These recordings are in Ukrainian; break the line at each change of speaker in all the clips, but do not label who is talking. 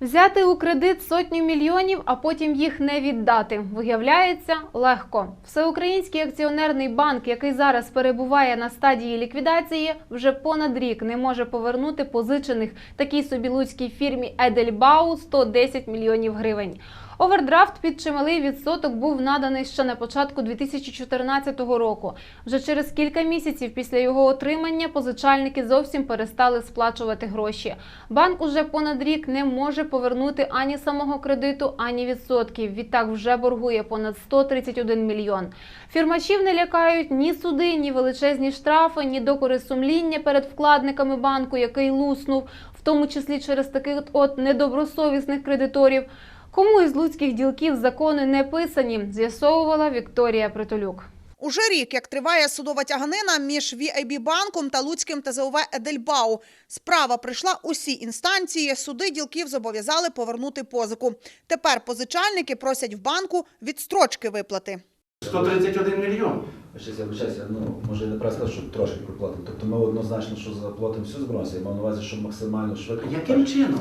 Взяти у кредит сотню мільйонів, а потім їх не віддати. Виявляється легко. Всеукраїнський акціонерний банк, який зараз перебуває на стадії ліквідації, вже понад рік не може повернути позичених такій собі луцькій фірмі Едельбау 110 мільйонів гривень. Овердрафт під чималий відсоток був наданий ще на початку 2014 року. Вже через кілька місяців після його отримання позичальники зовсім перестали сплачувати гроші. Банк уже понад рік не може повернути ані самого кредиту, ані відсотків. Відтак вже боргує понад 131 мільйон. Фірмачів не лякають ні суди, ні величезні штрафи, ні докори сумління перед вкладниками банку, який луснув, в тому числі через таких от недобросовісних кредиторів. Кому із луцьких ділків закони не писані, з'ясовувала Вікторія Притулюк.
Уже рік, як триває судова тяганина між VIB банком та Луцьким ТЗОВ Едельбау. Справа прийшла усі інстанції. Суди ділків зобов'язали повернути позику. Тепер позичальники просять в банку відстрочки виплати.
131 мільйон.
Щось я ну може не правильно сказав, що трошки проплатимо. Тобто ми однозначно, що заплатимо всю збройну, я мав на увазі, що максимально швидко.
Яким чином?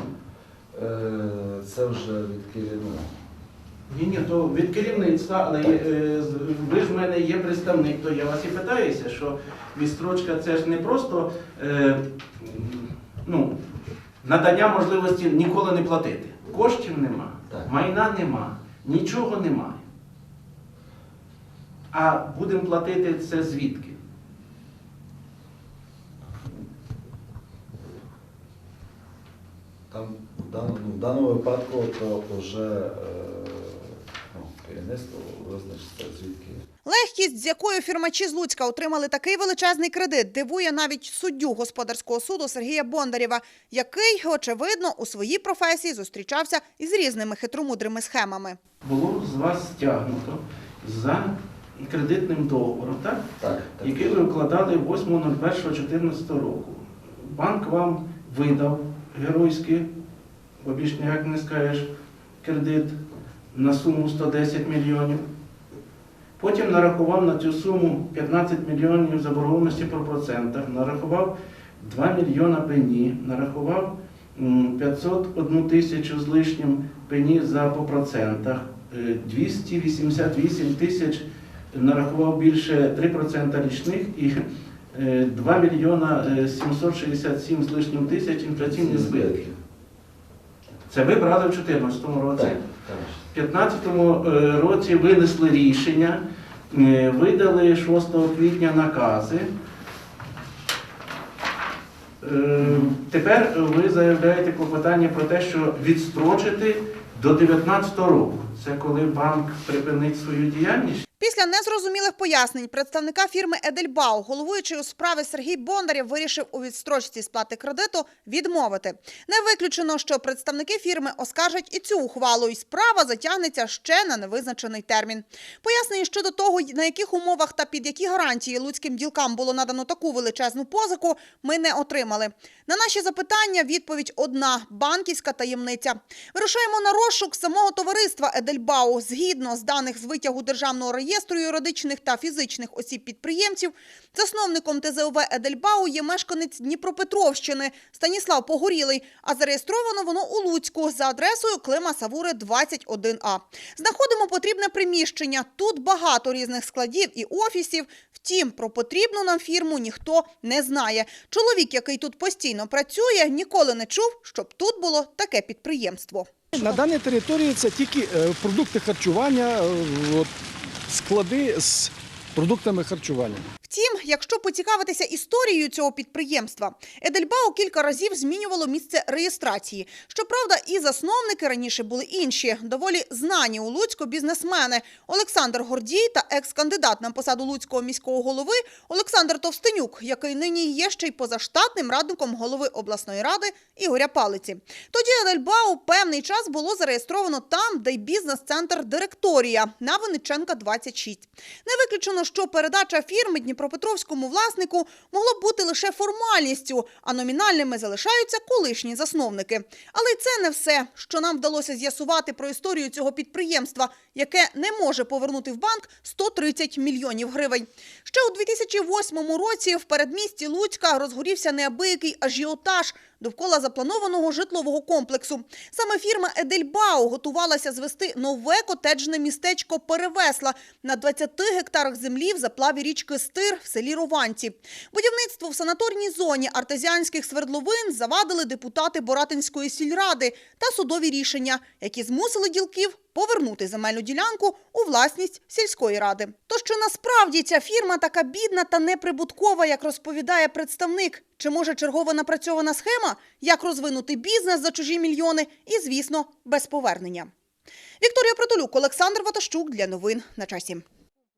Е, Це вже від керівного.
Ні, ні, то від керівництва, але е, ви ж в мене є представник, то я вас і питаюся, що відстрочка це ж не просто е, ну, надання можливості ніколи не платити. Коштів нема,
Так.
майна нема, нічого немає. А будемо платити це звідки?
Там в даному, ну, в даному випадку то вже е, ну, керівництво визначиться звідки.
Легкість, з якою фірмачі з Луцька отримали такий величезний кредит, дивує навіть суддю господарського суду Сергія Бондарєва, який, очевидно, у своїй професії зустрічався із різними хитромудрими схемами.
Було з вас стягнуто за кредитним договором, так?
Так, так.
який ви вкладали 8.01.14 року. Банк вам видав геройський, бо більш ніяк не скажеш, кредит на суму 110 мільйонів. Потім нарахував на цю суму 15 мільйонів заборгованості по процентах, нарахував 2 мільйона пені, нарахував 501 тисячу з лишнім пені за по процентах, е, 288 тисяч нарахував більше 3% річних і е, 2 мільйона е, 767 з лишнім тисяч інфляційних збитків. Це ви брали в 2014 році. У 2015 році винесли рішення, е, видали 6 квітня накази. Е, Тепер ви заявляєте клопотання про те, що відстрочити до 2019 року. Це коли банк припинить свою діяльність?
Після незрозумілих пояснень представника фірми Едельбау, головуючий у справі Сергій Бондарєв вирішив у відстрочці сплати кредиту відмовити. Не виключено, що представники фірми оскаржать і цю ухвалу, і справа затягнеться ще на невизначений термін. Пояснень щодо того, на яких умовах та під які гарантії луцьким ділкам було надано таку величезну позику, ми не отримали. На наші запитання відповідь одна банківська таємниця. Вирушаємо на розшук самого товариства Едельбау. Згідно з даних з витягу державного реєстру юридичних та фізичних осіб підприємців, засновником ТЗОВ Едельбау є мешканець Дніпропетровщини Станіслав Погорілий, а зареєстровано воно у Луцьку за адресою Клима Савури 21А. Знаходимо потрібне приміщення. Тут багато різних складів і офісів. Втім, про потрібну нам фірму ніхто не знає. Чоловік, який тут постійно працює, ніколи не чув, щоб тут було таке підприємство.
На даній території це тільки е, продукти харчування, е, склади з продуктами харчування.
Втім, якщо поцікавитися історією цього підприємства, Едельбау кілька разів змінювало місце реєстрації. Щоправда, і засновники раніше були інші, доволі знані у Луцьку бізнесмени Олександр Гордій та екс-кандидат на посаду Луцького міського голови Олександр Товстенюк, який нині є ще й позаштатним радником голови обласної ради Ігоря Палиці. Тоді Едельбау певний час було зареєстровано там, де й бізнес-центр Директорія на Винниченка 26. Не виключено, що передача фірми Дніпропетровському власнику могло б бути лише формальністю, а номінальними залишаються колишні засновники. Але це не все, що нам вдалося з'ясувати про історію цього підприємства, яке не може повернути в банк 130 мільйонів гривень. Ще у 2008 році в передмісті Луцька розгорівся неабиякий ажіотаж довкола запланованого житлового комплексу. Саме фірма Едельбау готувалася звести нове котеджне містечко Перевесла на 20 гектарах землі в заплаві річки Стир в селі Рованці. Будівництво в санаторній зоні артезіанських свердловин завадили депутати Боратинської сільради та судові рішення, які змусили ділків повернути земельну ділянку у власність сільської ради. То що насправді ця фірма така бідна та неприбуткова, як розповідає представник? Чи може чергова напрацьована схема, як розвинути бізнес за чужі мільйони і, звісно, без повернення? Вікторія Протолюк, Олександр Ватащук для новин на часі.